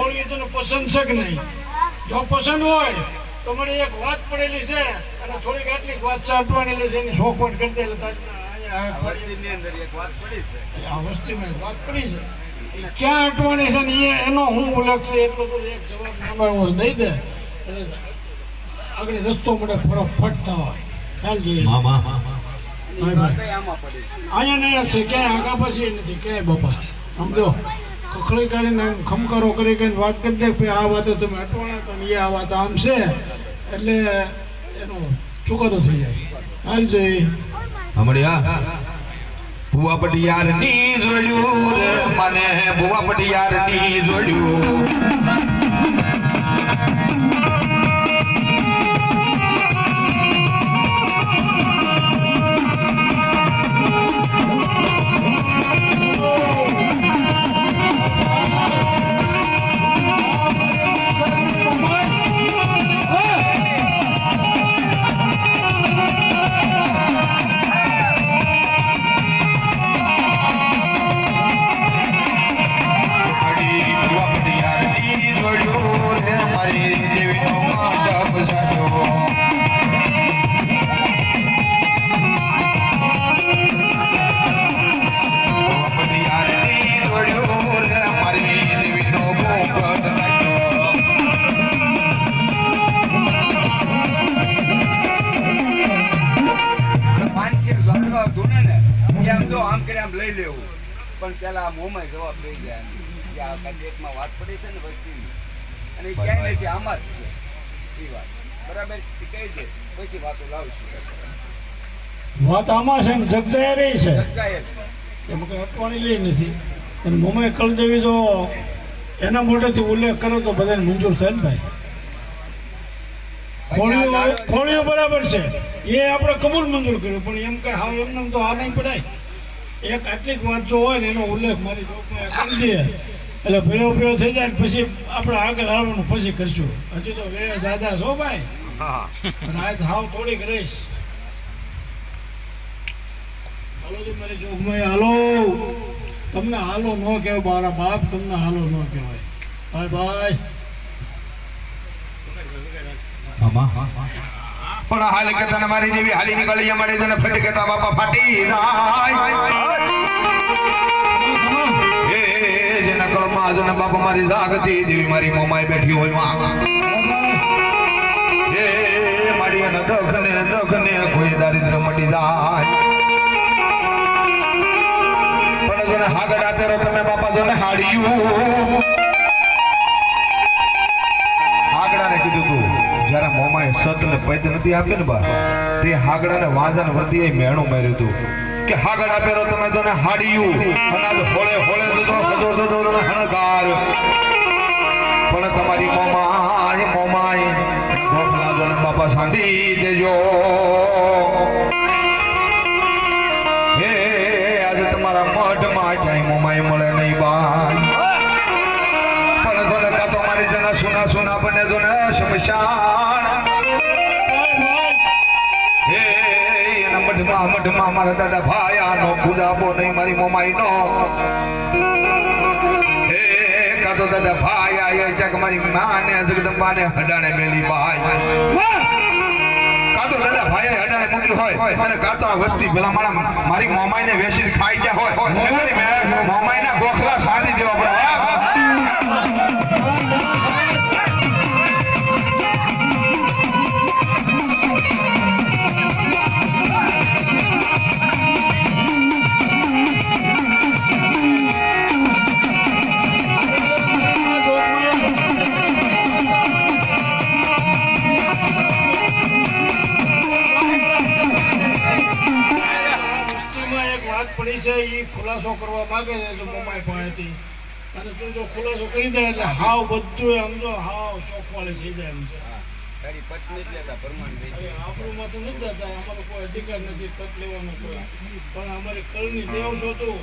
તને પસંદ છે કે નહીં? જો પસંદ હોય તો મને એક વાત પડેલી છે અને થોડીક આટલી વાત સાંભળવાની છે એની શોખવટ કરી એટલે આ વસ્તીની એક વાત પડી છે. વસ્તીમાં વાત પડી છે. ક્યાં અટવાની છે ને એ એનો હું ઉલ્લેખ છે એટલો તો એક જવાબ એવો દઈ દે. એટલે આગળ રસ્તો મને ફટાફટ ફટતા ખ્યાલ જોઈએ. પડી છે? અહીંયા નહીં છે ક્યાંય આગા પછી નથી ક્યાંય બાપા સમજો? કખડી કરીને એમ ખમકારો કરી કરીને વાત કરી દે કે આ વાતો તમે અટવાણા તમે આ વાત આમ છે. એટલે એનો ચુકાદો થઈ જાય. હાલ જોઈ હમણાં ભુવા પટિયારની જોડ્યું રે મને, ભુવા પટિયારની જોડ્યું. જાણવા ને. ને આમ જો આમ કરી આમ લઈ લેવું. પણ પેલા આ મોંમાં જવાબ લઈ જાય. કે આ કન્ટેકમાં વાત પડી છે ને વસ્તીની અને એ ક્યાંય નથી આમાં જ છે. એ વાત. બરાબર? એ કહી દે. પછી વાતો લાવશું. વાત આમાં છે ને જગજાયા રહી છે. જગ્યાએ જ છે. એમાં કંઈ અટવાની લઈ નથી. અને મમ્મી કલદેવી જો એના મોઢેથી ઉલ્લેખ કરો તો બધાને મંજૂર થાય ને ભાઈ. ખોળીઓ બરાબર છે. એ આપણે કબૂલ મંજૂર કર્યું પણ એમ કઈ હાવ એમને તો આ નહીં પડાય. એક આટલી જ વાત જો હોય ને એનો ઉલ્લેખ મારી જોકમાં કરી દે એટલે ભેળો ભેળો થઈ જાય પછી આપણે આગળ આવવાનું પછી કરશું. હજી તો વે દાદા છો ભાઈ? હા. આજ હાવ થોડીક રહીશ. હાલો મારી જોગમાં હાલો. તમને હાલો ન કહેવાય મારા બાપ તમને હાલો ન કહેવાય. Bye bye. પણ હાલ કે તને મારી દેવી હાલી નીકળી અમારી તને ફટી કેતા બાપા ફાટી જાય. હે જેના બાપા મારી જાગતી દેવી મારી મોમાઈ બેઠી હોયમાં. અને દખ ને દખ કોઈ દારિદ્ર મટી જાય. પણ જોને હાગડ આપેલો તમે બાપા જોને હાડ્યું મોમાએ સત ને પૈત નથી આપી ને બા તે હાગડાને વાંધા વર્દીએ મેણું માર્યું તું. કે હાગડા પહેરો તમે તો ને હાડિયું. અનાજ હોળે હોળે દૂધો કદો દૂધો ને હણગાર. પણ તમારી મોમાય મોમાય ઢોકલા દો બાપા સાંધી દેજો. હે, આજે તમારા મઢમાં ક્યાંય મોમાય મળે નહીં બાય પણ જોને કાં તો મારી જના સુના સુના બને જોને શમશાન. એના મઢમાં મારા દાદા ભાયાનો ખુદાબો નહીં, મારી મોમાઈ નો કાતો દાદા ભાઈ આયા ક્યાંક મારી માને, જગદંબાને હડાણે મેલી ભાઈ કાતો દાદા ભાઈ હડાણે મૂક્યું હોય, અને કાતો આ વસ્તી પેલા મારા મારી મોમાઈને વેસીને ખાઈ ગયા હોય. મોમાઈના ગોખલા સાજી દેવા વાત પડી છે એ ખુલાસો કરવા માગે છે તો મમ્માઈ પાસેથી. અને તું જો ખુલાસો કરી દે એટલે હાવ બધું આમ જો હાવ ચોખવાળી થઈ જાય એમ છે. જાય આપણુંમાં તો નથી જતા અમારો કોઈ અધિકાર નથી પત લેવાનો કોઈ. પણ અમારી કળની દેવ છો તું.